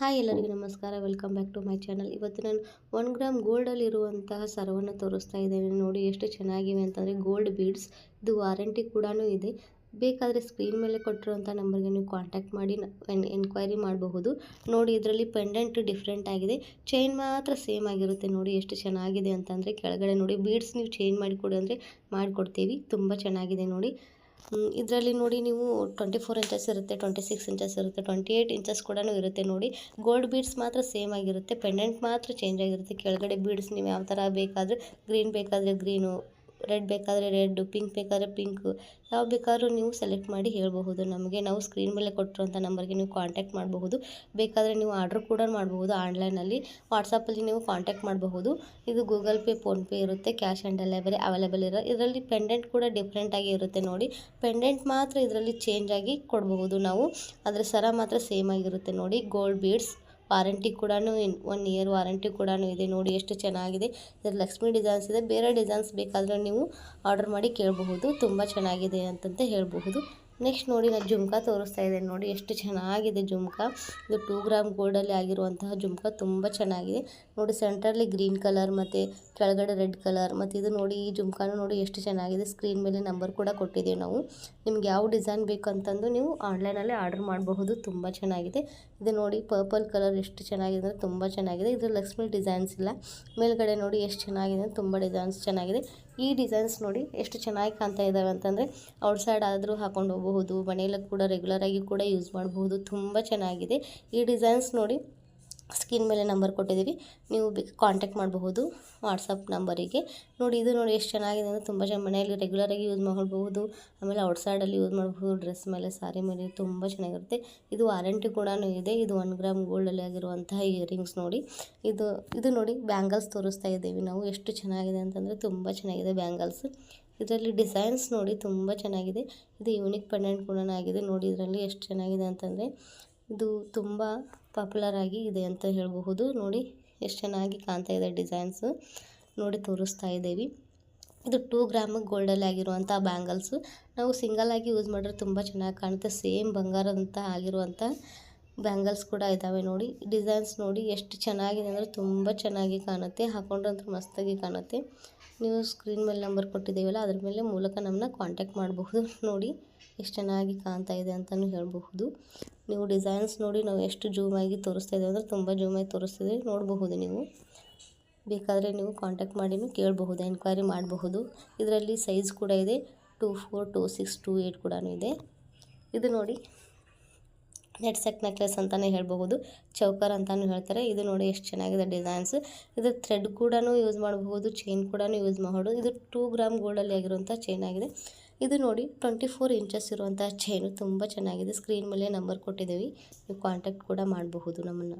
Hi ಎಲ್ಲರಿಗೂ ನಮಸ್ಕಾರ. Welcome back to my channel ಇವತ್ತು ನಾನು ಒನ್ ಗ್ರಾಮ್ ಗೋಲ್ಡಲ್ಲಿರುವಂತಹ ಸರವನ್ನು ತೋರಿಸ್ತಾ ಇದ್ದೇನೆ. ನೋಡಿ ಎಷ್ಟು ಚೆನ್ನಾಗಿವೆ ಅಂತಂದರೆ ಗೋಲ್ಡ್ ಬೀಡ್ಸ್ ಇದು ವಾರಂಟಿ ಕೂಡ ಇದೆ. ಬೇಕಾದರೆ ಸ್ಕ್ರೀನ್ ಮೇಲೆ ಕೊಟ್ಟಿರುವಂಥ ನಂಬರ್ಗೆ ನೀವು ಕಾಂಟ್ಯಾಕ್ಟ್ ಮಾಡಿ ಎನ್ಕ್ವೈರಿ ಮಾಡಬಹುದು. ನೋಡಿ ಇದರಲ್ಲಿ ಪೆಂಡೆಂಟ್ ಡಿಫ್ರೆಂಟ್ ಆಗಿದೆ. ಚೈನ್ ಮಾತ್ರ ಸೇಮ್ ಆಗಿರುತ್ತೆ. ನೋಡಿ ಎಷ್ಟು ಚೆನ್ನಾಗಿದೆ ಅಂತಂದರೆ ಕೆಳಗಡೆ ನೋಡಿ ಬೀಡ್ಸ್ ನೀವು ಚೇಂಜ್ ಮಾಡಿಕೊಡಿ ಅಂದರೆ ಮಾಡಿಕೊಡ್ತೀವಿ. ತುಂಬ ಚೆನ್ನಾಗಿದೆ ನೋಡಿ. ಇದರಲ್ಲಿ ನೋಡಿ ನೀವು ಟ್ವೆಂಟಿ ಫೋರ್ ಇಂಚಸ್ ಇರುತ್ತೆ ಟ್ವೆಂಟಿ ಸಿಕ್ಸ್ ಇಂಚಸ್ ಇರುತ್ತೆ ಟ್ವೆಂಟಿ ಏಯ್ಟ್ ಇಂಚಸ್ ಕೂಡ ಇರುತ್ತೆ ನೋಡಿ. ಗೋಲ್ಡ್ ಬೀಡ್ಸ್ ಮಾತ್ರ ಸೇಮ್ ಆಗಿರುತ್ತೆ ಪೆಂಡೆಂಟ್ ಮಾತ್ರ ಚೇಂಜ್ ಆಗಿರುತ್ತೆ. ಕೆಳಗಡೆ ಬೀಡ್ಸ್ ನೀವು ಯಾವ ಥರ ಬೇಕಾದರೆ ಗ್ರೀನ್ ಬೇಕಾದರೆ ಗ್ರೀನು ರೆಡ್ ಬೇಕಾದರೆ ರೆಡ್ಡು ಪಿಂಕ್ ಬೇಕಾದರೆ ಪಿಂಕು ಯಾವ ಬೇಕಾದರೂ ನೀವು ಸೆಲೆಕ್ಟ್ ಮಾಡಿ ಹೇಳಬಹುದು. ನಮಗೆ ನಾವು ಸ್ಕ್ರೀನ್ ಮೇಲೆ ಕೊಟ್ಟಿರುವಂಥ ನಂಬರ್ಗೆ ನೀವು ಕಾಂಟ್ಯಾಕ್ಟ್ ಮಾಡಬಹುದು. ಬೇಕಾದರೆ ನೀವು ಆರ್ಡ್ರ್ ಕೂಡ ಮಾಡಬಹುದು ಆನ್ಲೈನಲ್ಲಿ ವಾಟ್ಸಪ್ಪಲ್ಲಿ ನೀವು ಕಾಂಟ್ಯಾಕ್ಟ್ ಮಾಡಬಹುದು. ಇದು ಗೂಗಲ್ ಪೇ ಫೋನ್ಪೇ ಇರುತ್ತೆ ಕ್ಯಾಶ್ ಆ್ಯಂಡ್ ಡೆಲಿವರಿ ಅವೈಲೇಬಲ್ ಇರೋ ಇದರಲ್ಲಿ ಪೆಂಡೆಂಟ್ ಕೂಡ ಡಿಫ್ರೆಂಟಾಗಿ ಇರುತ್ತೆ ನೋಡಿ. ಪೆಂಡೆಂಟ್ ಮಾತ್ರ ಇದರಲ್ಲಿ ಚೇಂಜ್ ಆಗಿ ಕೊಡಬಹುದು ನಾವು. ಅದರ ಸರ ಮಾತ್ರ ಸೇಮ್ ಆಗಿರುತ್ತೆ ನೋಡಿ. ಗೋಲ್ಡ್ ಬೀಡ್ಸ್ ವಾರಂಟಿ ಕೂಡ ಒನ್ ಇಯರ್ ವಾರಂಟಿ ಕೂಡ ಇದೆ. ನೋಡಿ ಎಷ್ಟು ಚೆನ್ನಾಗಿದೆ. ಇದರ ಲಕ್ಷ್ಮಿ ಡಿಸೈನ್ಸ್ ಇದೆ. ಬೇರೆ ಡಿಸೈನ್ಸ್ ಬೇಕಾದರೆ ನೀವು ಆರ್ಡರ್ ಮಾಡಿ ಕೇಳಬಹುದು. ತುಂಬ ಚೆನ್ನಾಗಿದೆ ಅಂತಂತ ಹೇಳಬಹುದು. ನೆಕ್ಸ್ಟ್ ನೋಡಿ ನಾನು ಜುಮ್ಕಾ ತೋರಿಸ್ತಾ ಇದ್ದೇನೆ ನೋಡಿ, ಎಷ್ಟು ಚೆನ್ನಾಗಿದೆ ಜುಮ್ಕಾ. ಇದು ಟೂ ಗ್ರಾಮ್ ಗೋಲ್ಡಲ್ಲಿ ಆಗಿರುವಂತಹ ಜುಮ್ಕಾ ತುಂಬ ಚೆನ್ನಾಗಿದೆ. ನೋಡಿ ಸೆಂಟ್ರಲ್ಲಿ ಗ್ರೀನ್ ಕಲರ್ ಮತ್ತು ಕೆಳಗಡೆ ರೆಡ್ ಕಲರ್ ಮತ್ತು ಇದು ನೋಡಿ, ಈ ಜುಮ್ಕಾನು ನೋಡಿ ಎಷ್ಟು ಚೆನ್ನಾಗಿದೆ. ಸ್ಕ್ರೀನ್ ಮೇಲೆ ನಂಬರ್ ಕೂಡ ಕೊಟ್ಟಿದ್ದೀವಿ ನಾವು. ನಿಮ್ಗೆ ಯಾವ ಡಿಸೈನ್ ಬೇಕು ಅಂತಂದು ನೀವು ಆನ್ಲೈನಲ್ಲಿ ಆರ್ಡರ್ ಮಾಡಬಹುದು. ತುಂಬ ಚೆನ್ನಾಗಿದೆ. ಇದು ನೋಡಿ ಪರ್ಪಲ್ ಕಲರ್ ಎಷ್ಟು ಚೆನ್ನಾಗಿದೆ ಅಂದರೆ ತುಂಬ ಚೆನ್ನಾಗಿದೆ. ಇದು ಲಕ್ಷ್ಮಿ ಡಿಸೈನ್ಸ್ ಇಲ್ಲ. ಮೇಲ್ಗಡೆ ನೋಡಿ ಎಷ್ಟು ಚೆನ್ನಾಗಿದೆ ತುಂಬ ಡಿಸೈನ್ಸ್ ಚೆನ್ನಾಗಿದೆ. ಈ ಡಿಸೈನ್ಸ್ ನೋಡಿ ಎಷ್ಟು ಚೆನ್ನಾಗಿ ಕಾಣ್ತಾ ಇದ್ದಾವೆ ಅಂತಂದರೆ ಔಟ್ಸೈಡ್ ಆದರೂ ಹಾಕೊಂಡು ಹೋಗಬಹುದು, ಮನೆಯಲ್ಲೂ ಕೂಡ ರೆಗ್ಯುಲರಾಗಿ ಕೂಡ ಯೂಸ್ ಮಾಡಬಹುದು, ತುಂಬ ಚೆನ್ನಾಗಿದೆ. ಈ ಡಿಸೈನ್ಸ್ ನೋಡಿ ಸ್ಕ್ರೀನ್ ಮೇಲೆ ನಂಬರ್ ಕೊಟ್ಟಿದ್ದೀವಿ, ನೀವು ಕಾಂಟ್ಯಾಕ್ಟ್ ಮಾಡಬಹುದು ವಾಟ್ಸಪ್ ನಂಬರಿಗೆ. ನೋಡಿ, ಇದು ನೋಡಿ ಎಷ್ಟು ಚೆನ್ನಾಗಿದೆ ಅಂದರೆ ತುಂಬ ಜನ ಮನೆಯಲ್ಲಿ ರೆಗ್ಯುಲರಾಗಿ ಯೂಸ್ ಮಾಡ್ಬೋದು ಆಮೇಲೆ ಔಟ್ಸೈಡಲ್ಲಿ ಯೂಸ್ ಮಾಡಬಹುದು. ಡ್ರೆಸ್ ಮೇಲೆ ಸಾರಿ ಮೇಲೆ ತುಂಬ ಚೆನ್ನಾಗಿರುತ್ತೆ. ಇದು ವಾರಂಟಿ ಕೂಡ ಇದೆ. ಇದು ಒನ್ ಗ್ರಾಮ್ ಗೋಲ್ಡಲ್ಲಿ ಆಗಿರುವಂತಹ ಇಯರಿಂಗ್ಸ್ ನೋಡಿ. ಇದು ಇದು ನೋಡಿ ಬ್ಯಾಂಗಲ್ಸ್ ತೋರಿಸ್ತಾ ಇದ್ದೀವಿ ನಾವು. ಎಷ್ಟು ಚೆನ್ನಾಗಿದೆ ಅಂತಂದರೆ ತುಂಬ ಚೆನ್ನಾಗಿದೆ ಬ್ಯಾಂಗಲ್ಸ್ ಇದರಲ್ಲಿ ಡಿಸೈನ್ಸ್ ನೋಡಿ ತುಂಬ ಚೆನ್ನಾಗಿದೆ. ಇದು ಯೂನಿಕ್ ಪೆಂಡೆಂಟ್ ಕೂಡ ಆಗಿದೆ. ನೋಡಿ, ಇದರಲ್ಲಿ ಎಷ್ಟು ಚೆನ್ನಾಗಿದೆ ಅಂತಂದರೆ ಇದು ತುಂಬ ಪಾಪ್ಯುಲರ್ ಆಗಿ ಇದೆ ಅಂತ ಹೇಳಬಹುದು. ನೋಡಿ, ಎಷ್ಟು ಚೆನ್ನಾಗಿ ಕಾಣ್ತಾ ಇದೆ ಡಿಸೈನ್ಸು ನೋಡಿ, ತೋರಿಸ್ತಾ ಇದ್ದೀವಿ. ಇದು ಟೂ ಗ್ರಾಮ್ ಗೋಲ್ಡಲ್ಲಿ ಆಗಿರುವಂಥ ಬ್ಯಾಂಗಲ್ಸು ನಾವು ಸಿಂಗಲ್ ಆಗಿ ಯೂಸ್ ಮಾಡಿದ್ರೆ ತುಂಬ ಚೆನ್ನಾಗಿ ಕಾಣುತ್ತೆ. ಸೇಮ್ ಬಂಗಾರದಂಥ ಆಗಿರುವಂಥ ಬ್ಯಾಂಗಲ್ಸ್ ಕೂಡ ಇದ್ದಾವೆ ನೋಡಿ. ಡಿಸೈನ್ಸ್ ನೋಡಿ ಎಷ್ಟು ಚೆನ್ನಾಗಿದೆ ಅಂದರೆ ತುಂಬ ಚೆನ್ನಾಗಿ ಕಾಣುತ್ತೆ. ಹಾಕೊಂಡ್ರಂತೂ ಮಸ್ತಾಗಿ ಕಾಣುತ್ತೆ. ನೀವು ಸ್ಕ್ರೀನ್ ಮೇಲೆ ನಂಬರ್ ಕೊಟ್ಟಿದ್ದೀವಲ್ಲ, ಅದ್ರ ಮೇಲೆ ಮೂಲಕ ನಮ್ಮನ್ನ ಕಾಂಟ್ಯಾಕ್ಟ್ ಮಾಡಬಹುದು. ನೋಡಿ ಎಷ್ಟು ಚೆನ್ನಾಗಿ ಕಾಣ್ತಾ ಇದೆ ಅಂತಲೂ ಹೇಳಬಹುದು. ನೀವು ಡಿಸೈನ್ಸ್ ನೋಡಿ ನಾವು ಎಷ್ಟು ಜೂಮಾಗಿ ತೋರಿಸ್ತಾ ಇದ್ದೀವಿ ಅಂದರೆ ತುಂಬ ಜೂಮಾಗಿ ತೋರಿಸ್ತಿದ್ದೀವಿ. ನೋಡಬಹುದು ನೀವು. ಬೇಕಾದರೆ ನೀವು ಕಾಂಟ್ಯಾಕ್ಟ್ ಮಾಡಿನೂ ಕೇಳಬಹುದು ಎನ್ಕ್ವೈರಿ ಮಾಡಬಹುದು. ಇದರಲ್ಲಿ ಸೈಜ್ ಕೂಡ ಇದೆ. Two four two six two eight ಕೂಡ ಇದೆ. ಇದು ನೋಡಿ ನೆಟ್ ಸೆಟ್ ನೆಕ್ಲೆಸ್ ಅಂತಲೇ ಹೇಳಬಹುದು, ಚೌಕರ್ ಅಂತಲೂ ಹೇಳ್ತಾರೆ. ಇದು ನೋಡಿ ಎಷ್ಟು ಚೆನ್ನಾಗಿದೆ ಡಿಸೈನ್ಸ್. ಇದು ಥ್ರೆಡ್ ಕೂಡ ಯೂಸ್ ಮಾಡಬಹುದು, ಚೈನ್ ಕೂಡ ಯೂಸ್ ಮಾಡಬಹುದು. ಇದು ಟೂ ಗ್ರಾಮ್ ಗೋಲ್ಡಲ್ಲಿ ಆಗಿರುವಂಥ ಚೈನ್ ಆಗಿದೆ. ಇದು ನೋಡಿ ಟ್ವೆಂಟಿ ಫೋರ್ ಇಂಚಸ್ ಇರುವಂಥ ಚೈನು. ತುಂಬ ಚೆನ್ನಾಗಿದೆ. ಸ್ಕ್ರೀನ್ ಮೇಲೆ ನಂಬರ್ ಕೊಟ್ಟಿದ್ದೀವಿ. ನೀವು ಕಾಂಟ್ಯಾಕ್ಟ್ ಕೂಡ ಮಾಡಬಹುದು ನಮ್ಮನ್ನು.